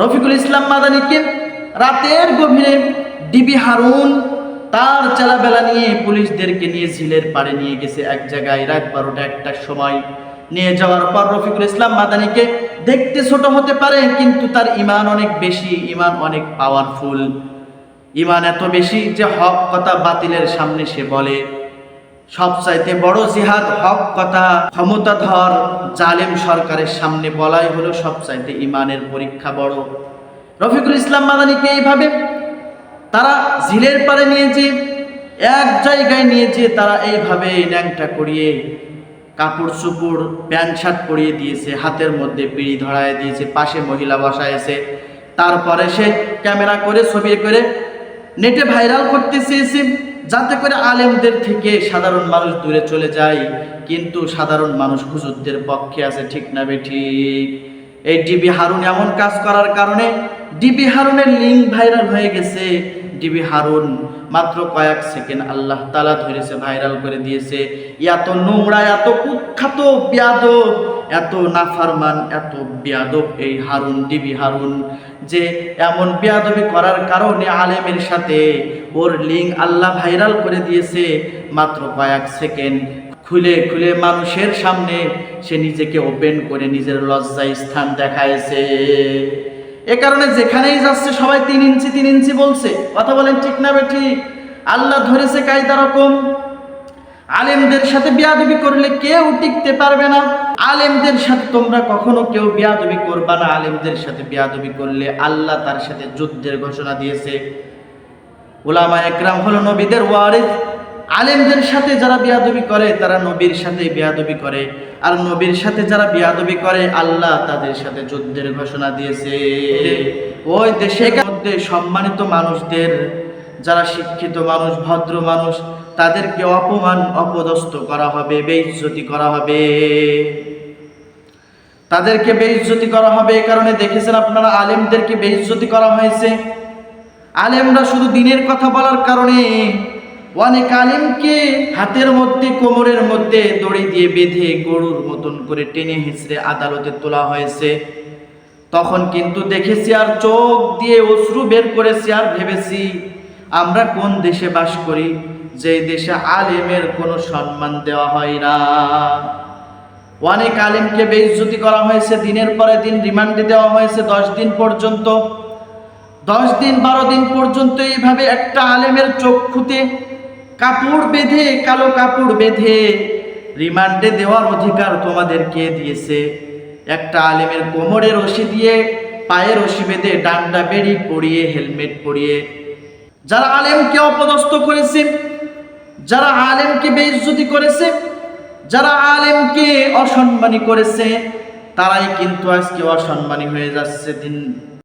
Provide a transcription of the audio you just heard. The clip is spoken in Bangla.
রফিকুল ইসলাম মাদানিকে রাতের গভীরে ডিবি হারুন তার চালাবেলা নিয়ে পুলিশদেরকে নিয়ে ঝিলের পাড়ে নিয়ে গেছে এক জায়গায়। রাত বারোটা একটার সময়। নিয়ে যাওয়ার পর রফিকুল ইসলাম মাদানিকে দেখতে ছোট হতে পারে, কিন্তু তার ইমান অনেক বেশি, ইমান অনেক পাওয়ারফুল ইমান এত বেশি যে হক কথা বাতিলের সামনে সে বলে। সবচাইতে বড় জিহাদ হক কথা ক্ষমতাধর জালেম সরকারের সামনে বলাই হলো সবচাইতে ইমানের পরীক্ষা বড়। রফিকুল ইসলাম মাদানিকে এইভাবে? তারা ঝিলের পারে নিয়ে যে এক জায়গায় নিয়ে যে তারা এইভাবে ন্যাংটা করিয়ে কাপড় চুপড় প্যান্ট শার্ট পরিয়ে দিয়েছে, হাতের মধ্যে পিড়ি ধরায় দিয়েছে, পাশে মহিলা বসায়ছে তারপরে সে ক্যামেরা করে, ছবি করে নেটে ভাইরাল করতে চেয়েছে। যাতে করে আলেমদের থেকে সাধারণ মানুষ দূরে চলে যায়, কিন্তু সাধারণ মানুষ হুজুরদের পক্ষে আছে, ঠিক না বেঠিক এই ডিবি হারুন এমন কাজ করার কারণে ডিবি হারুনের লিঙ্ক ভাইরাল হয়ে গেছে। ডিবি হারুন মাত্র কয়েক সেকেন্ড আল্লাহ তালা ধরেছে ভাইরাল করে দিয়েছে। এত নোংরা, এত কুখ্যাত, বিয়াদব এত নাফারমান, এত বিয়াদব এই হারুন, ডিবি হারুন, যে এমন বিয়াদবি করার কারণে আলেমের সাথে ওর লিঙ্ক আল্লাহ ভাইরাল করে দিয়েছে মাত্র কয়েক সেকেন্ড। খুলে খুলে মানুষের সামনে সে নিজেকে ওপেন করে নিজের লজ্জায় স্থান দেখায়ছে এ কারণে যেখানেই যাচ্ছে সবাই তিন ইঞ্চি তিন ইঞ্চি বলছে। কথা বলেন ঠিক না বে ঠিক আল্লাহ ধরেছে কায়দা রকম। আলেমদের সাথে বিয়াদবি করলে কেউ টিকতে পারবে না। আলেমদের সাথে তোমরা কখনো কেউ বিয়াদবি করবা না। আলেমদের সাথে বিয়াদবি করলে আল্লাহ তার সাথে যুদ্ধের ঘোষণা দিয়েছে। ওলামা একরাম হলো নবীদের ওয়ারিস। আলেমদের সাথে যারা বিয়াদবি করে, তারা নবীর সাথে বিয়াদবি করে। আর নবীর সাথে যারা বিয়াদবি করে, আল্লাহ তাদের সাথে যুদ্ধের ঘোষণা দিয়েছে। ওই দেশের মধ্যে সম্মানিত মানুষদের যারা শিক্ষিত মানুষ, ভদ্র মানুষ, তাদেরকে অপমান, অপদস্থ করা হবে, বেইজ্জতি করা হবে। তাদেরকে বেইজ্জতি করা হবে এই কারণে দেখেছেন আপনারা আলেমদেরকে বেইজ্জতি করা হয়েছে। আলেমরা শুধু দিনের কথা বলার কারণে অনেক আলেমকে হাতের মধ্যে, কোমরের মধ্যে দড়ি দিয়ে বেঁধে গরুর মতন করে টেনে হিঁচড়ে আদালতে তোলা হয়েছে। তখন কিন্তু দেখেছি আর চোখ দিয়ে অশ্রু বের করেছি আর ভেবেছি আমরা কোন দেশে বাস করি? যে দেশে আলেমের কোনো সম্মান দেওয়া হয় না। অনেক আলেমকে বেইজ্জতি করা হয়েছে, দিনের পরে দিন রিমান্ডে দেওয়া হয়েছে, দশ দিন পর্যন্ত। দশ দিন, বারো দিন পর্যন্ত এইভাবে একটা আলেমের চক্ষুতে কাপড় বেঁধে, কালো কাপড় বেঁধে রিমান্ডে দেওয়ার অধিকার তোমাদের কে দিয়েছে? একটা আলেমের কোমরে রশি দিয়ে, পায়ে রশি বেঁধে, ডান্ডা বেড়ি পরিয়ে, হেলমেট পরিয়ে যারা আলেমকে অপদস্থ করেছে, যারা আলেমকে বেইজ্জতি করেছে, যারা আলেমকে অসম্মানী করেছে, তারাই কিন্তু আজকে অসম্মানী হয়ে যাচ্ছে দিন।